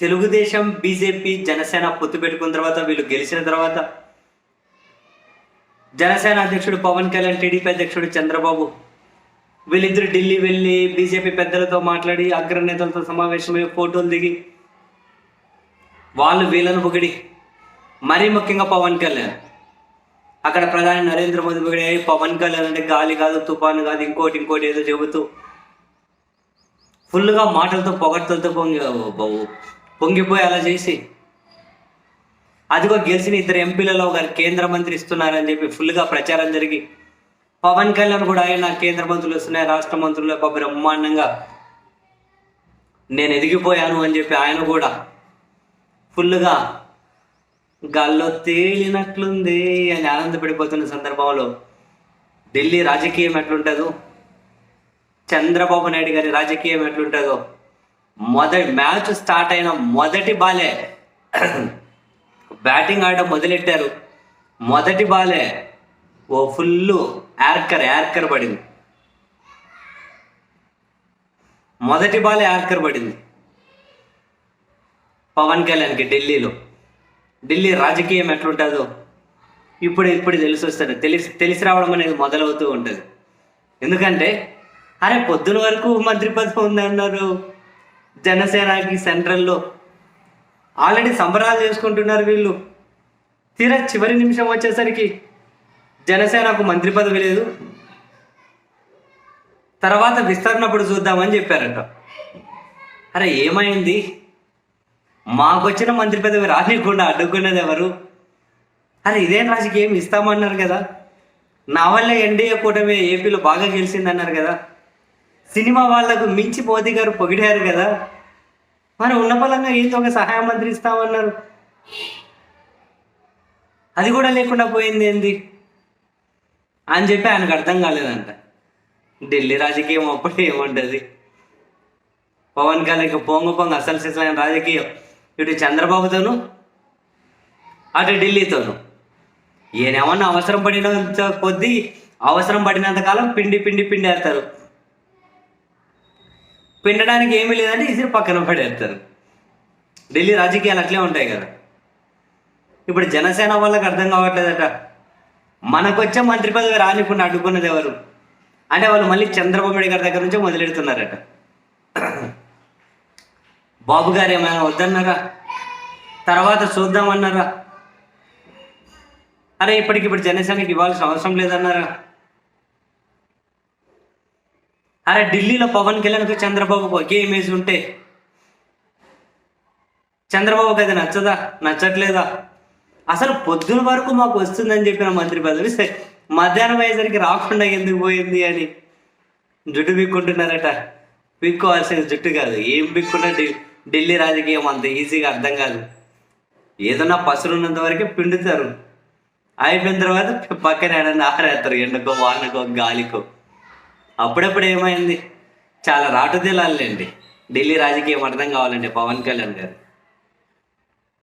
Telugu Desam BJP Janasena పొత్తు పెట్టుకున్న తర్వాత వీళ్ళు గెలిచిన తర్వాత జనసేన అధ్యక్షుడు పవన్ కళ్యాణ్ టీడీపీ అధ్యక్షుడు చంద్రబాబు వీళ్ళిద్దరు ఢిల్లీ వెళ్ళి బీజేపీ పెద్దలతో మాట్లాడి అగ్రనేతలతో సమావేశమై ఫోటోలు దిగి వాళ్ళు వీళ్ళను పొగిడి మరీ ముఖ్యంగా పవన్ కళ్యాణ్. అక్కడ ప్రధాని నరేంద్ర మోదీ పొగిడే పవన్ కళ్యాణ్ అంటే గాలి కాదు తుఫాను కాదు ఇంకోటి ఇంకోటి ఏదో చెబుతూ ఫుల్గా మాటలతో పొగడ్తలతో పొంగి పొంగిపోయి అలా చేసి అదిగో గెలిచిన ఇద్దరు ఎంపీలలో గారు కేంద్ర మంత్రి ఇస్తున్నారని చెప్పి ఫుల్గా ప్రచారం జరిగి పవన్ కళ్యాణ్ కూడా ఆయన కేంద్ర మంత్రులు వస్తున్నాయి రాష్ట్ర మంత్రులు బ్రహ్మాండంగా నేను ఎదిగిపోయాను అని చెప్పి ఆయన కూడా ఫుల్గా గాల్లో తేలినట్లుంది అని ఆనందపడిపోతున్న సందర్భంలో ఢిల్లీ రాజకీయం ఎట్లుంటుందో చంద్రబాబు నాయుడు గారి రాజకీయం ఎట్లుంటుందో మొదటి మ్యాచ్ స్టార్ట్ అయిన మొదటి బాలే. బ్యాటింగ్ ఆడడం మొదలెట్టారు. మొదటి బాలే ఓ ఫుల్ యార్కర్ యార్కర్ పడింది. మొదటి బాలే యార్కర్ పడింది. పవన్ కళ్యాణ్కి ఢిల్లీలో. ఢిల్లీ రాజకీయం ఎట్లుంటుందో ఇప్పుడు ఇప్పుడు తెలిసి వస్తుంది తెలిసి తెలిసి రావడం అనేది మొదలవుతూ ఉంటుంది. ఎందుకంటే అరే పొద్దున వరకు మంత్రి పదవి ఉందన్నారు. జనసేనకి సెంట్రల్లో ఆల్రెడీ సంబరాలు చేసుకుంటున్నారు వీళ్ళు. తీరా చివరి నిమిషం వచ్చేసరికి జనసేనకు మంత్రి పదవి లేదు. తర్వాత విస్తరణప్పుడు చూద్దామని చెప్పారంట. అరే ఏమైంది? మాకొచ్చిన మంత్రి పదవి రానికుండా అడ్డుకున్నది ఎవరు? అరే ఇదేం రాజకీయం? ఇస్తామన్నారు కదా. నా వల్ల ఎన్డీఏ కూటమి ఏపీలో బాగా గెలిచిందన్నారు కదా. సినిమా వాళ్ళకు మించి మోదీ గారు పొగిడారు కదా. మరి ఉన్న పలంగా ఏంటి ఒక సహాయ మంత్రి ఇస్తామన్నారు. అది కూడా లేకుండా పోయింది ఏంది? అని చెప్పి ఆయనకు అర్థం కాలేదంట. ఢిల్లీ రాజకీయం అప్పుడు ఏముంటుంది? పవన్ కళ్యాణ్ పొంగ పొంగు అసలు సిసలైన రాజకీయం. ఇటు చంద్రబాబుతోను అటు ఢిల్లీతోను. ఈయనేమన్నా అవసరం పడినంత కొద్దీ అవసరం పడినంత కాలం పిండి పిండి పిండి వేస్తారు. పిండడానికి ఏమీ లేదంటే ఇసిరి పక్కన పడేస్తారు. ఢిల్లీ రాజకీయాలు అట్లే ఉంటాయి కదా. ఇప్పుడు జనసేన వాళ్ళకి అర్థం కావట్లేదట. మనకొచ్చే మంత్రి పదవి రానికుండా అడ్డుకున్నది ఎవరు? అంటే వాళ్ళు మళ్ళీ చంద్రబాబు నాయుడు గారి దగ్గర నుంచే మొదలెడుతున్నారట. బాబు గారు ఏమైనా వద్దన్నారా? తర్వాత చూద్దామన్నారా? అరే ఇప్పటికిప్పుడు జనసేనకి ఇవ్వాల్సిన అవసరం లేదన్నారా? అరే ఢిల్లీలో పవన్ కళ్యాణ్కి చంద్రబాబుకు ఒకే ఇమేజ్ ఉంటే. చంద్రబాబుకి అది నచ్చదా? నచ్చట్లేదా? అసలు పొద్దున వరకు మాకు వస్తుందని చెప్పిన మంత్రి పదవి సరే, మధ్యాహ్నం అయ్యేసరికి రాకుండా ఎందుకు పోయింది అని. జుట్టు బిక్కుంటున్నారట. బిక్కోవాల్సిన జుట్టు కాదు. ఏం బిక్కున్నా ఢిల్లీ రాజకీయం అంత ఈజీగా అర్థం కాదు. ఏదన్నా పసురున్నంత వరకే పిండుతారు. అయిపోయిన తర్వాత పక్కన ఏడన్నా ఆరేస్తారు ఎండకో వానకో గాలికో. అప్పుడప్పుడు ఏమైంది? చాలా రాటుదేలాలండి ఢిల్లీ రాజకీయం అర్థం కావాలండి పవన్ కళ్యాణ్ గారు.